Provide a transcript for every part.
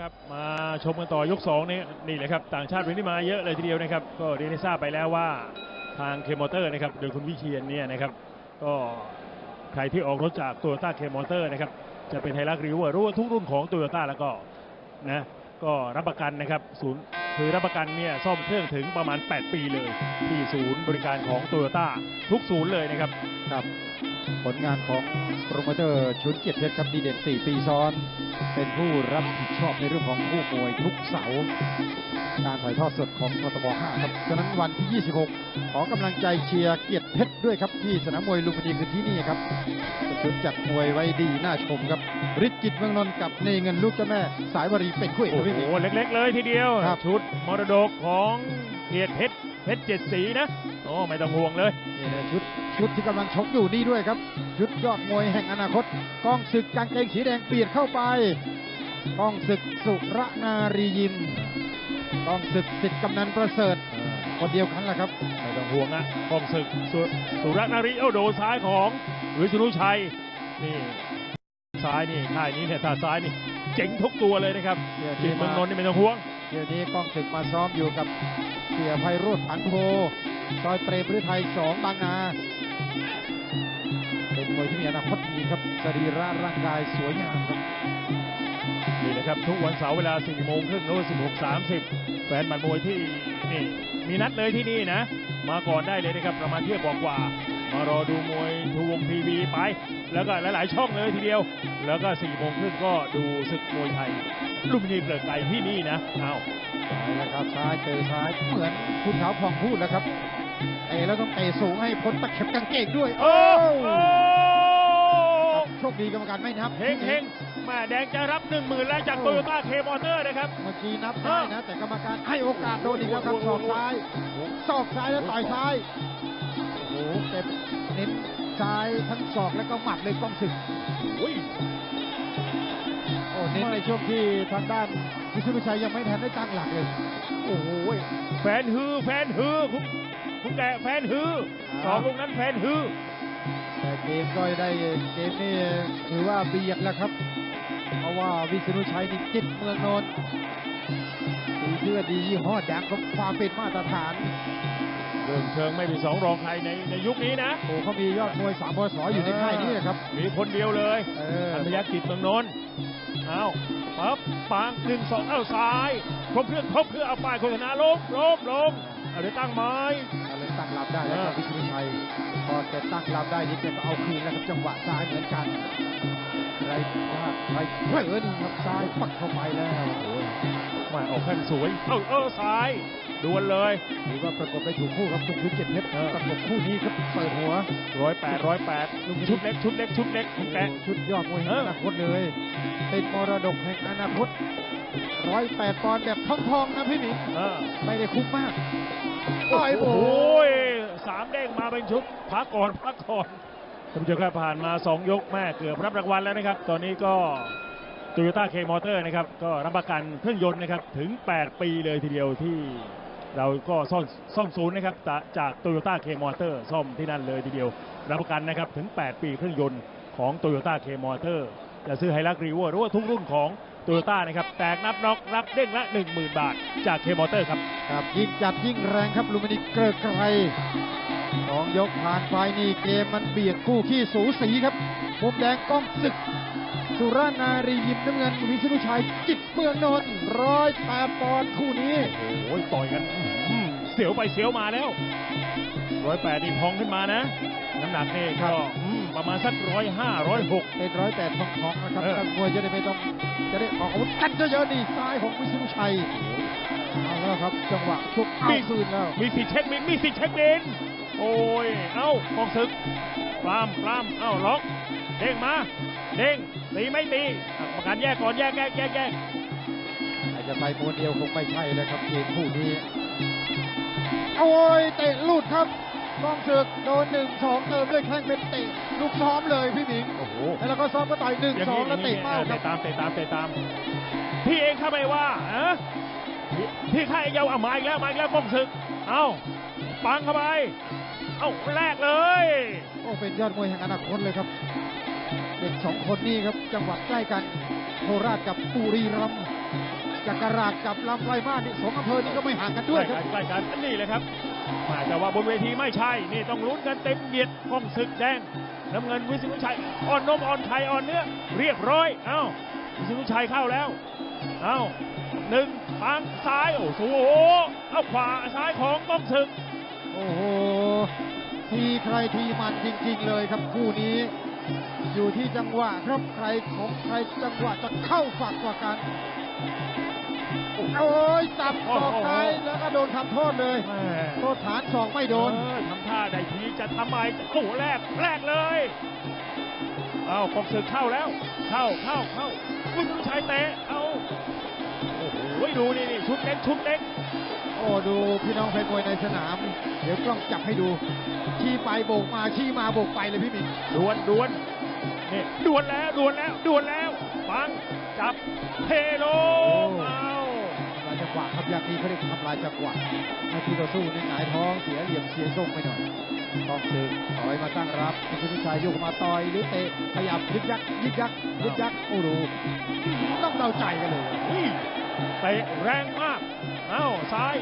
ครับมาชมกันต่อยก2นี่นี่เลยครับต่างชาติวันนี้มาเยอะเลยทีเดียวนะครับ ก็เรียนให้ทราบไปแล้วว่าทางเคมอเตอร์นะครับโดยคุณวิเชียนเนี่ยนะครับ ก็ใครที่ออกรถจากโตโยต้าเคมอเตอร์นะครับจะเป็นไฮรักรีวรู้ว่าทุกรุ่นของโตโยต้าแล้วก็นะก็รับประกันนะครับศูนย์ คือรับประกันเนี่ยซ่อมเครื่องถึงประมาณ 8 ปีเลย ที่ศูนย์บริการของโตโยต้าทุกศูนย์เลยนะครับ ครับ ผลงานของโปรโมเตอร์ชุนเกียรติเพชรครับดีเด่น 4 ปีซ้อน เป็นผู้รับผิดชอบในเรื่องของคู่มวยทุกเสาร์การถ่ายทอดสดของกทบ5ครับฉะนั้นวันที่ 26 ขอกำลังใจเชียร์เกียรติเพชรด้วยครับ ที่สนามมวยลุมพินีคือที่นี่ครับชุดจัดมวยไว้ดีน่าชมครับฤทธิ์จิตเมืองนนท์กับเนเงินลูกเจ้าแม่ สายวรีเป็นคู่เอกโอ้ครับพี่หโหมีเล็ก ๆ เลยทีเดียวครับชุดมรดกของเกียรติเพชรเพชรเจ็ดสีนะโอ้ไม่ต้องห่วงเลยนี่เลยชุดชุดที่กำลังชกอยู่นี่ด้วยครับ ชุดยอดมวยแห่งอนาคตกองศึกกางเกงสีแดงเปียดเข้าไปกองศึกสุรนารียิมกองศึกสิทธิ์กำนันประเสริฐคนเดียวกันแหละครับไม่ต้องห่วงนะกองศึกสุสุรนารีเอ้าโดนซ้ายของวิษณุชัยนี่ซ้ายนี่ท่ายนี้เนี่ยท่าซ้ายนี่เจ๋งทุกตัวเลยนะครับเดี๋ยวทีนี้มเมืมาองนนท์นี่ไม่ต้องห่วง เดี๋ยวนี้กล้องศึกมาซ้อมอยู่กับเสียไพโรธผันโพซอยเปรมฤทัยสองบางนา เป็นมวยที่มีอนาคตดีครับสรีระร่างกายสวยงามครับนี่นะครับ ทุกวันเสาร์เวลา 4 โมงครึ่งแล้ว16.30 แฟนบันมวยที่นี่มีนัดเลยที่นี่นะ มาก่อนได้เลยนะครับ ประมาณเที่ยงกว่า มารอดูมวยทูวงทีวีไป แล้วก็หลาย ๆ ช่องเลยทีเดียว แล้วก็ 4 โมงครึ่งก็ดูศึกมวยไทย ลุมพินีเกลือไกลที่นี่นะอ้าวเอาละครับซ้ายเจอซ้ายเหมือนคุณขาวพองพูดแล้วครับเตะแล้วต้องเตะสูงให้พ้นตะเข็บกางเกงด้วย โอ้โหครับโชคดีกรรมการไม่นับเฮงเฮงแม่แดงจะรับ1 0,000แล้วจากโตโยต้าเคมอเตอร์นะครับ เมื่อกี้นับได้นะ แต่กรรมการให้โอกาสโดนอีกแล้วครับศอกซ้ายศอกซ้ายแล้วต่อยซ้ายโอ้โหเต็มเน้นซ้ายทั้งศอกแล้วก็หมัดเลยกองศึก อุ้ยโอ้เน้นในช่วงที่ทางด้านวิสุทธิชัยยังไม่ทันได้ตั้งหลักเลย โอ้โหแฟนฮือแฟนฮือคุณคุณแกแฟนฮือสองลูกนั้นแฟนฮือแต่เกมก็ได้เกมนี่ถือว่าเบียดแล้วครับ เพราะว่าวิษณุชัยนี่จิตเมืองนนท์สีเสื้อดียี่ห้อดังครับความเป็นมาตรฐานเรื่องเชิงไม่มีสองรองใครในในยุคนี้นะโอ้เขามียอดมวยสามพศอยู่ในค่ายนี้ครับ มีคนเดียวเลยเออพันพยัคฆ์กิจเมืองนนท์ เอาปั๊บปางหนึ่งสองเอ้าซ้ายครบเครื่องครบเครื่องเอาป้ายโฆษณาลงลงลงเอาเดี๋ยวตั้งไม้อะไรตั้งรับได้แล้วครับวิษณุชัยพอจะตั้งรับได้นี่แกก็เอาคืนแล้วครับจังหวะซ้ายเหมือนกัน ใครพลาดใครเผลอนี่ครับซ้ายปักเข้าไปแล้วมาออกแข้งสวยเอ้าเออซ้ายดวลเลยถือว่าประกบได้ถูกคู่ครับทุกชุดเจ็ดเพชรเออประกบคู่นี้ครับเปิดหัวร้อยแปดร้อยแปดชุดเล็กชุดเล็กชุดเล็กคุณแกชุดยอดมวยแห่เองออนาคตเลยเป็นมรดกแห่งอนาคตร้อยแปดปอนด์แบบทองๆนะพี่หมิงเออไม่ได้คุ้มมากต่อยโอ้โอ้โหโหสามเด้งมาเป็นชุดพักก่อนพักก่อน ท่านผู้ชมครับผ่านมา 2 ยกแม่เกือบรับรางวัลแล้วนะครับ ตอนนี้ก็โตโยต้าเคมอเตอร์นะครับ ก็รับประกันเครื่องยนต์นะครับ ถึง 8 ปีเลยทีเดียวที่เราก็ซ่อมซ่อมศูนย์นะครับ จากโตโยต้าเคมอเตอร์ซ่อมที่นั่นเลยทีเดียว รับประกันนะครับถึง 8 ปีเครื่องยนต์ของโตโยต้าเคมอเตอร์ จะซื้อไฮรักรีวหรือว่าทุกรุ่นของโตโยต้านะครับ แตกนับน็อกรับเด้งละ 10,000 บาท จากเคมอเตอร์ครับ ครับยิ่งจัดยิ่งแรงครับลูมินิกเกลือไกรสองยกผ่านไปนี่เกมมันเบียดคู่ขี้สูสีครับมุมแดงก้องศึก สุรานารียิมน้ำเงินวิษณุชัยจิตเมืองนนท์ร้อยแปดปอนด์คู่นี้โอ้ยต่อยกันอื้อหือเสียวไปเสียวมาแล้วร้อยแปดนี่พองขึ้นมานะ น้ำหนักนี่ก็อืมประมาณสักร้อยห้าร้อยหก เป็นร้อยแปดทองทองๆนะครับเออ นักมวยจะได้ไม่ต้องจะได้ออกอาวุธกันเยอะๆนี่ซ้ายของวิษณุชัยเอาแล้วครับจังหวะชุกเอาคืนแล้วมีสิทธิ์เช็คบิน มีสิทธิ์เช็คบิน โอ้ย เอ้ากองศึกปลามปลามเอ้าล็อก เด้งมา เด้ง ตีไม่ตีอะประกันแยกก่อนแยกแยกแยกแยกอาจจะไปม้วนเดียวคงไม่ใช่แล้วครับเกมคู่นี้โอ้ยเตะหลุดครับ กองศึกโดนหนึ่งสองเติมด้วยแข้งเป็นเตะลูกซ้อมเลยพี่หมิงโอ้โหแล้วก็ซ้อมก็ต่อยหนึ่งอย่างสองนี้แล้วเตะเป้าออครัเตะบตามเตะตามเตะตาม พี่เองเข้าไปว่าอะพี่พี่ข้าเองยาวเอามาอีกแล้วมาอีกแล้วกองศึก เอ้าปังเข้าไป เอ้าแรกเลย โอ้เป็นยอดมวยแห่งอนาคตเลยครับเด็กสองคนนี้ครับจังหวะใกล้กันโคราชกับบุรีรัมย์ จักราชกับลำไพรมาศนี่สองอำเภอนี้ก็ไม่ห่างกันใกด้วยล้คกัรับนใกล้กันอันนี้เลยครับมาแต่ว่าบนเวทีไม่ใช่ นี่ต้องลุ้นกันเต็มเหยียดกล้องศึกแดงน้ำเงินวิศนุชัยอ่อนนมอ่อนไข่อ่อนเนื้อเรียบร้อยเอ้าวิศนุชัยเข้าแล้วเอ้าหนึ่งทางซ้ายโอ้โหเอาขวาซ้ายของกล้องศึกโอ้โหทีใครทีมันจริง ๆ เลยครับคู่นี้ อยู่ที่จังหวะครับใครของใครจังหวะจะเข้าฝักกว่ากัน โอ้ยสับศอกซ้ายแล้วก็โดนทำโทษเลย แม่ โทษฐานศอกไม่โดน เออทำท่าได้ทีจะทำไมโอ้โหแรกแรกเลยเอากองศึกเข้าแล้ว เข้าเข้าเข้าวิศนุชัยเตะเอาโอ้โหดูนี่นี่ชุดเล็กชุดเล็กโอ้ดูพี่น้องแฟนมวยในสนาม เดี๋ยวกล้องจับให้ดู ชี้ไปโบกมาชี้มาโบกไปเลยพี่หมิงดวลดวลนี่ดวลแล้วดวลแล้วดวลแล้วปังจับเทโลงเอาทำลา ยจังหวะครับอย่างนี้เขาเรียกทำลายจังหวะนาทีต่อสู้นี่หงายท้องเสียเหลี่ยมเสียทรงไปหน่อยต้องซึกถอยมาตั้งรับคุณผู้ชายโยกมาต่อยหรือเตะขยับยึกยักยึกยักยึกยักโอ้ดูต้องเดาใจกันเลยอุ้ยเตะแรงมากเอ้าซ้าย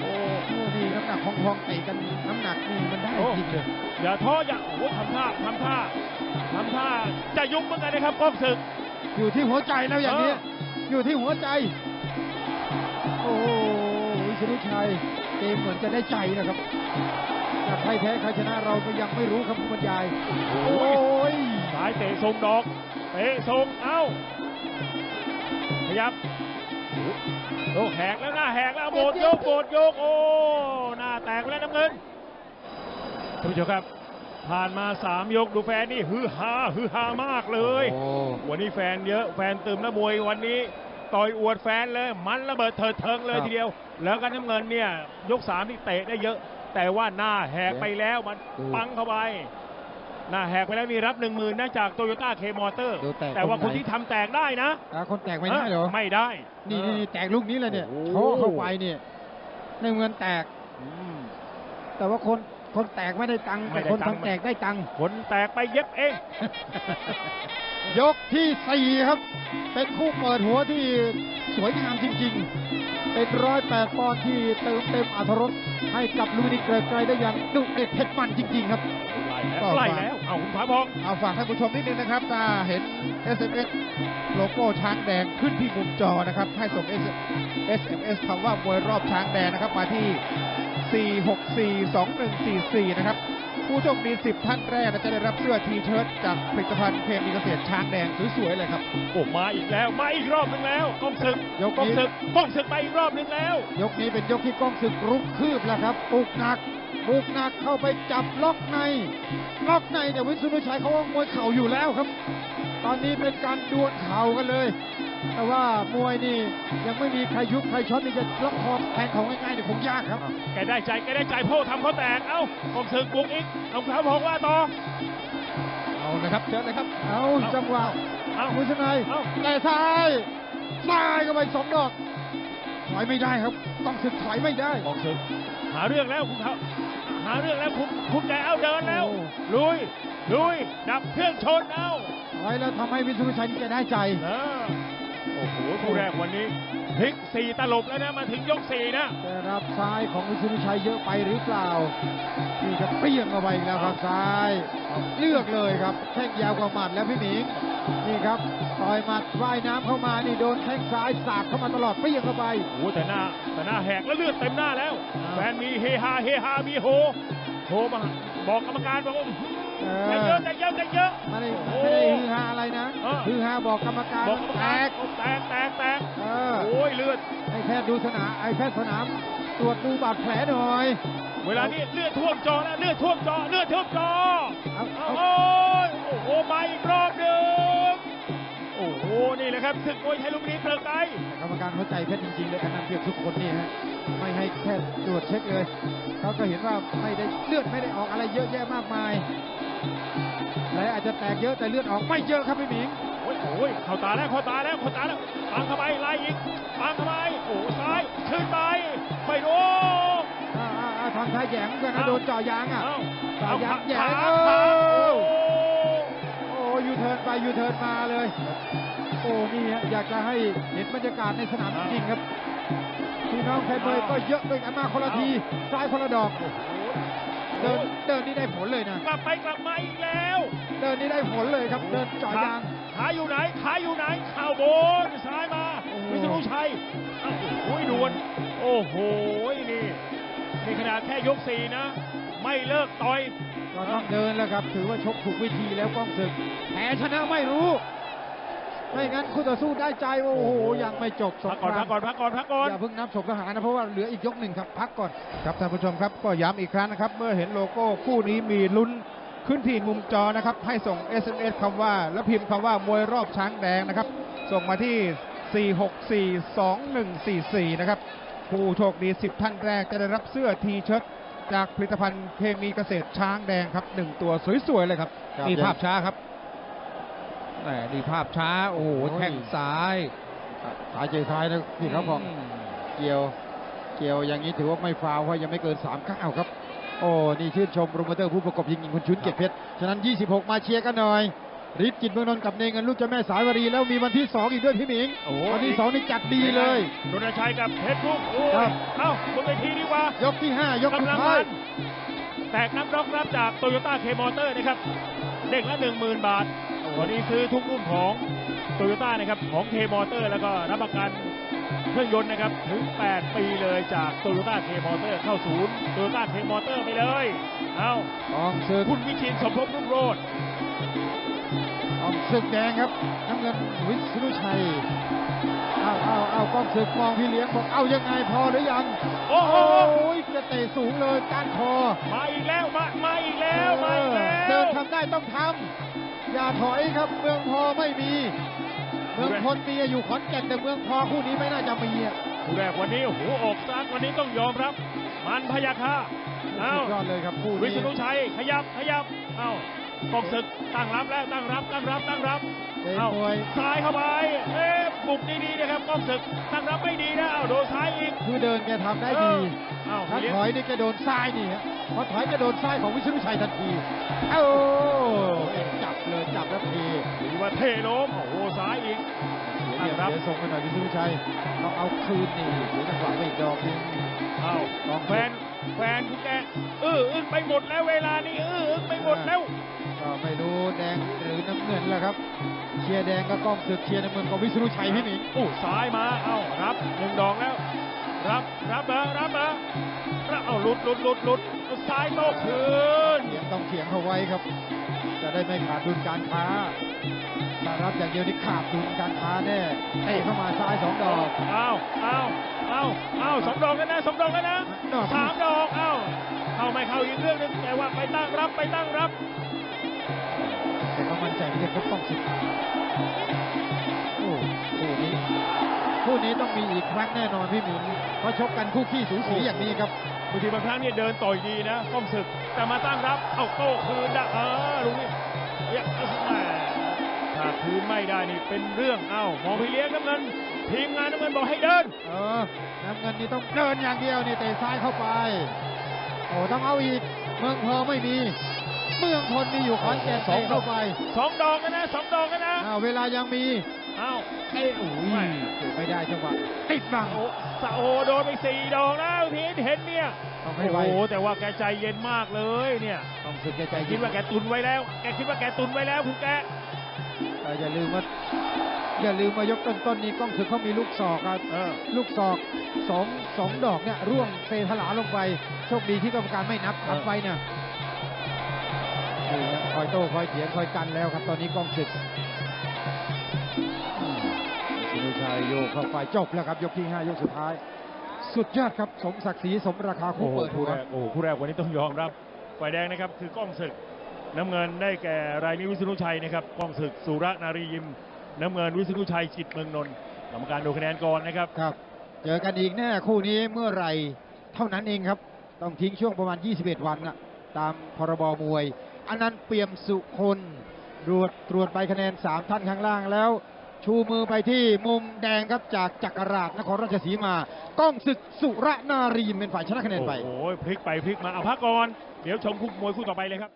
โอ้โอ้นี่น้ำหนักของทองเตะกันน้ำหนักนี่มันได้โอ้จริงเลยอย่าท้ออย่าโอ้โหทำท่าทำท่าทำท่าจะยุบเหมือนกันนะครับกองศึก อยู่ที่หัวใจแล้วอย่างนี้เอออยู่ที่หัวใจ โอ้โหวิศนุชัยเกมเหมือนจะได้ใจนะครับแต่ใครแพ้ใครชนะเราก็ยังไม่รู้ครับผู้บรรยาย โอ้โอ้ยซ้ายเตะทรงดอกเตะทรงเอ้าขยับโอ้แหกแล้วหน้าแหกแล้วโบดโยกโบดโยกโอ้หน้าแตกแล้วน้ำเงินท่านผู้ชมครับ ผ่านมาสามยกดูแฟนนี่ฮือฮาฮือฮามากเลยโอ้วันนี้แฟนเยอะแฟนตื่มนักมวยวันนี้ ต่อยอวดแฟนเลย มันระเบิดเถิดเทิงเลยทีเดียว แล้วก็น้ำเงินเนี่ยยกสามที่เตะได้เยอะ แต่ว่าหน้าแหกไปแล้วมันปังเข้าไปหน้าแหกไปแล้วนี่รับหนึ่งหมื่นนะจากโตโยต้าเคมอเตอร์ดูแตกแต่ว่าตครนงไหที่ทำแตกได้นะอ่าคนแตกไม่ได้เหรอไม่ได้นี่นี่นี่แตกลูกนี้เลยเนี่ยโอ้โชว์เข้าไปเนี่ยในเงินแตกอืมแต่ว่าคน คนแตกไม่ได้ตังค์ไม่แต่ได้คนตังค์ ทำแตกได้ตังค์คนแตกไปเย็บเอง ยกที่สี่ครับ เป็นคู่เปิดหัวที่สวยงามจริงๆ เป็นร้อยแปดปอนด์ที่เติมเต็มอรรถรสให้กับลูมินิเกรดไกรได้อย่างดุเด็ดเผ็ดมันจริงๆครับ ไล่แล้วไล่แล้วเอาคุณผาพอง เอาฝากท่านผู้ชมนิดนึงนะครับถ้าเห็น SMS โลโก้ช้างแดงขึ้นที่มุมจอนะครับ ให้ส่ง SMS คำว่ามวยรอบช้างแดงนะครับ มาที่ 4642144 นะครับ ผู้โชคดี 10 ท่านแรกจะได้รับเสื้อทีเชิร์ตจากผลิตภัณฑ์เพลงดีเกษตรช้างแดงสวยๆเลยครับ โอ้มาอีกแล้ว มาอีกรอบหนึงแล้วกองศึกยกกองนี้ศึกกองศึกไปอีกรอบหนึงแล้ว ยกนี้เป็นยกที่กล้องศึกรุกคืบแล้วครับปุกหนักปุกหนักเข้าไปจับล็อกใน ล็อกในแต่วิสุนุชัยเขาว่ามวยเข่าอยู่แล้วครับ ตอนนี้เป็นการดวลเข่ากันเลย แต่ว่ามวยนี่ยังไม่มีใครยุบใครช็อตนี่จะล็อกคอแทงเขาง่ายๆเนี่ยคงยากครับแกได้ใจแกได้ใจโพ่อทำเขาแตก เอ้ากองศึกบุกอีกเอาขาพองว่าต่อ เอานะครับเชิญเลยครับ เอาจังหวะเอาวิสุนัยเอา แต่ซ้ายซ้ายเข้าไปสองดอกถอยไม่ได้ครับกล้องศึกถอยไม่ได้กองศึกหาเรื่องแล้วคุณเขาหาเรื่องแล้วคุมคุมใจเอาเดินแล้ว โอ้ ลุย ลุย ดับเครื่องชนเอาถอยแล้วทำให้วิสุนุชัยนี่แกได้ใจ เออโอ้โหคู่แรกวันนี้พลิกสี่ตลบแล้วนะมาถึงยกสี่นะแต่รับซ้ายของวิสุนุชัยเยอะไปหรือเปล่านี่จะเปรี้ยงเข้าไปอีกแล้วครับซ้าย เลือกเลยครับแข้งยาวกว่าหมัดแล้วพี่หมิงนี่ครับต่อยหมัดว่ายน้ำเข้ามานี่โดนแข้งซ้ายสาดเข้ามาตลอดเปรี้ยงเข้าไปโอ้โหแต่หน้าแต่หน้าแหกแล้วเลือดเต็มหน้าแล้วแฟนมีเฮฮาเฮฮามีโฮโทรมาบอกกรรมการบอกว่าเอ แต่อเยอะแต่เยอะแต่เยอะไม่ได้โอ้ไม่ได้ฮือฮาอะไรนะเออฮือฮาบอกกรรมการบอกกรรมแตการกแตกแตกแตกเออโอ้ยเลือดให้แพทย์ดูสนามไอแพทย์สนามตรวจดูบาดแผลหน่อย เวลานี้เลือดท่วมจอแล้วเลือดท่วมจอเลือดท่วมจอเอาเอาเอาโอ้ยโอ้โหมาอีกรอบหนึ่งโอ้โหนี่แหละครับศึกมวยไทยลุมพินีเกลือไกรกรรมการเข้าใจเพชรจริงๆเลยอันนั้นเปรียบทุกคนนี่ฮะไม่ให้แพทย์ตรวจเช็คเลยเขาก็เห็นว่าไม่ได้เลือดไม่ได้ออกอะไรเยอะแยะมากมาย และอาจจะแตกเยอะแต่เลือดออกไม่เยอะครับพี่หมิงโอ้ยโอ้ยเข้าตาแล้วเข้าตาแล้วเข้าตาแล้วปังเข้าไปไล่อีกปังเข้าไปโอ้ซ้ายขึ้นไปไม่โดนอ่าอ่าอ่าทำท่าแหยงกันนะเอ้าโดนเจ่อยางอะเอ้าเอายับแหย่ขาเออขาโอ้โอ้อยู่เทิร์นไปยูเทิร์นมาเลย โอ้นี่ฮะอยากจะให้เห็นบรรยากาศในสนามจริงๆครับพี่น้องแฟนมวยก็เยอะด้วยกันมาคนละทีซ้ายคนละดอก เดินเดินนี่ได้ผลเลยนะ กลับไปกลับมาอีกแล้ว เดินนี่ได้ผลเลยครับ เดินเจ่อยาง ขาอยู่ไหน ขาอยู่ไหนเข่าบนซ้ายมาโอ้โหวิษณุชัยโอ้โหดวน โอ้โห นี่นี่ขนาดแค่ยกสี่นะ ไม่เลิกต่อย ก็ต้องเดินแล้วครับ ถือว่าชกถูกวิธีแล้วกล้องศึกแพ้ชนะไม่รู้ ไม่งั้นคู่ต่อสู้ได้ใจโอ้โหยังไม่จบสพังกคก่อนราพัมกก่อนพักก่อนพักก่อน อย่าเพิ่งนับศพทหารนะเพราะว่าเหลืออีกยกหนึ่งครับพักก่อน ครับท่านผู้ชมครับก็ย้ำอีกครั้งนะครับ เมื่อเห็นโลโก้คู่นี้มีลุ้นขึ้นที่มุมจอนะครับ ให้ส่ง SMS คำว่า แล้วพิมพ์คำว่ามวยรอบช้างแดงนะครับ ส่งมาที่ 4642144 นะครับ ผู้โชคดี 10 ท่านแรกจะได้รับเสื้อทีเชิ้ตจากผลิตภัณฑ์เคมีเกษตรช้างแดงครับหนึ่งตัวสวยๆเลยครับครับ นี่ภาพช้าครับ แหมนี่ภาพช้า โอ้โหโอ้ยแข้งซ้ายสายเจอซ้ายนะพี่เขาบอกมเกี่ยวเกี่ยวอย่างนี้ถือว่าไม่ฟาวล์เพราะยังไม่เกิน3ก้าวครับ โอ้นี่ชื่นชมโปรโมเตอร์ผู้ประกบยิงยิงคุณชุนเกียรติเพชรฉะนั้น 26 มาเชียร์กันหน่อยฤทธิ์จิตเมืองนนท์กับเนเงินลูกเจ้าแม่สายวรีแล้วมีวันที่ 2 อีกด้วยพี่หมิงโอ้โหวันที่ 2 นี่จัดดีเลยรณชัยกับเพชรลูกโอ้ยครับเอ้าบนเวทีดีกว่ายกที่ 5 ยกสุดกำลังท้ามัยนแตกนับร็อกรับจากโตโยต้าเคมอเตอร์นะครับเด็กละ 10,000 บาท วันนี้ซื้อทุกรุ่นของโตโยต้านะครับของเคมอเตอร์แล้วก็รับประกันเครื่องยนต์นะครับถึง 8 ปีเลยจากโตโยต้าเคมอเตอร์เข้าศูนย์โตโยต้าเคมอเตอร์ไปเลย เอ้ากองศึกคุณวิชินสมภพรุ่งโรจน์กองศึกแดงครับน้ำเงินวิศนุชัยเอาเอาเอากองศึกมองพี่เลี้ยงบอกเอายังไงพอหรือยัง โอ้โหโอ้ยจะเตะสูงเลยก้านคอ มาอีกแล้วมามาอีกแล้วมาอีกแล้เดิวนทำได้ต้องทำ อย่าถอยครับเมืองพอไม่มี เมืองพลมีอยู่ขอนแก่นแต่เมืองพอคู่นี้ไม่น่าจะมีอะคู่แรกวันนี้โอ้โหออกซักวันนี้ต้องยอมรับ มันพยาคาเอ้าสุดยอดเลยครับคู่วินี้ษณุชัยขยับขยับเอ้า กองศึกตั้งรับแล้วตั้งรับตั้งรับตั้งรับเตะเอ้ามวยซ้ายเข้าไปเอ๊ะบุกดีๆนะครับกองศึกตั้งรับไม่ดีนะเอ้าโดนซ้ายอีกคือเดินแกทำได้เอดีอเอ้าถ้าเลี้ยงถอยนี่แกโดนซ้ายนี่ฮะพอถอยจะโดนซ้ายของวิศนุชัยทันทีเอ้าจับเลยจับแล้วทีหรือว่าเทล้มโอ้โหซ้ายอีกเสียเหลี่ยมครับเสียทรงไปหน่อยวิศนุชัยต้องเอาคืนนี่เสียจังหวะไปอีกดอกหนึงเอ้าลองแฟนแฟนคุณแกเอออึ้งไปหมดแล้วเวลานี้เอออึ้งไปหมดแล้ว ก็ไม่รู้แดงหรือน้ำเงินแล้วครับ เชียร์แดงก็กล้องศึกเชียร์น้ำเงินก็วิศนุชัยให้หนิงโอ้ซ้ายมาเอ้ารับหนึ่งดอกแล้ว รับรับมารับมารับเอาหลุดหลุดหลุดหลุดเอาซ้ายโต้คืนเถียงต้องเถียงเขาไว้ครับ จะได้ไม่ขาดดุลการค้าถ้ารับอย่างเดียวนี่ขาดดุลการค้าแน่เตะเข้ามาซ้ายสองดอกเอาเอาเอาเอาสองดอกแล้วนะสองดอกแล้วนะดอกสามดอกเอาเข้าไม่เข้าอีกเรื่องหนึงแต่ว่าไปตั้งรับไปตั้งรับ แต่ก็มั่นใจไม่ได้ครบต้องสิบโอ้คู่นี้คู่นี้ต้องมีอีกครั้งแน่นอนพี่หมินเพราะชกกันคู่ขี้สูสีอย่างนี้ครับบางทีบางครั้งเนี่ยเดินต่อยดีนะก้อมศึกแต่มาตั้งรับ เอาโต้คืนนะเออลุงนี่เยแหม่ถ้าคืนไม่ได้นี่เป็นเรื่องเอ้ามองพี่เลี้ยงน้ำเงินทีมงานน้ำเงินบอกให้เดิน เออน้ำเงินนี่ต้องเดินอย่างเดียวนี่เตะซ้ายเข้าไปโอ้ต้องเอาอีกเมืองพอไม่มี เมืองพลมีอยู่ขอนแก่นสองเตะเข้าไปสองดอกแล้วนะสองดอกแล้วนะอ้าวเวลายังมีเอ้าเอ้ยโอ้ยเตะไม่ได้จังหวะติดบังโอ้สะโอโดนไปสี่ดอกแล้วทีเห็นเนี่ยต้องโอ้ให้ไวโหแต่ว่าแกใจเย็นมากเลยเนี่ยต้องสึกแกใจคิเย็ดนว่าแกตุนไว้แล้ว แกคิดว่าแกตุนไว้แล้วคุณแกแต่อย่าลืมว่าอย่าลืมมายกต้นๆนี้กล้องศึกเขามีลูกศอกครับเออลูกศอกสองสองดอกเนี่ยร่วงเซถลาลงไปโชคดีที่กรรมการไม่นับทับไปเนี่ย นี่ครับคอยโต้คอยเถียงคอยกันแล้วครับ ตอนนี้กองศึกอืมสินุชัยโยกเข้าไปจบแล้วครับ ยกที่ห้ายกสุดท้าย สุดยอดครับสมศักดิ์ศรีสมราคาโอ้คู่โหเปิดหัคู่วแรกโอ้โหคู่แรกวันนี้ต้องยอมรับฝ่ายแดงนะครับคือกล้องศึกน้ำเงินได้แก่รายนี้วิษณุชัยนะครับกล้องศึกสุระนารียิม น้ำเงินวิษณุชัยจิตเมืองนนท์กรรมการดูคะแนนก่อนนะครับครับ เจอกันอีกแน่คู่นี้เมื่อไหร่เท่านั้นเองครับ ต้องทิ้งช่วงประมาณ 21 วันนะตามพรบมวย อนันต์เปี่ยมสุคนตรวจตรวจใบคะแนน 3 ท่านข้างล่างแล้ว ชูมือไปที่มุมแดงครับจากจักรราชนครราชสีมา ก้องศึกสุระนารีเป็นฝ่ายชนะคะแนนไป โอ้โหพลิกไปพลิกมาเอาพักก่อน เดี๋ยวชมคู่มวยคู่ต่อไปเลยครับ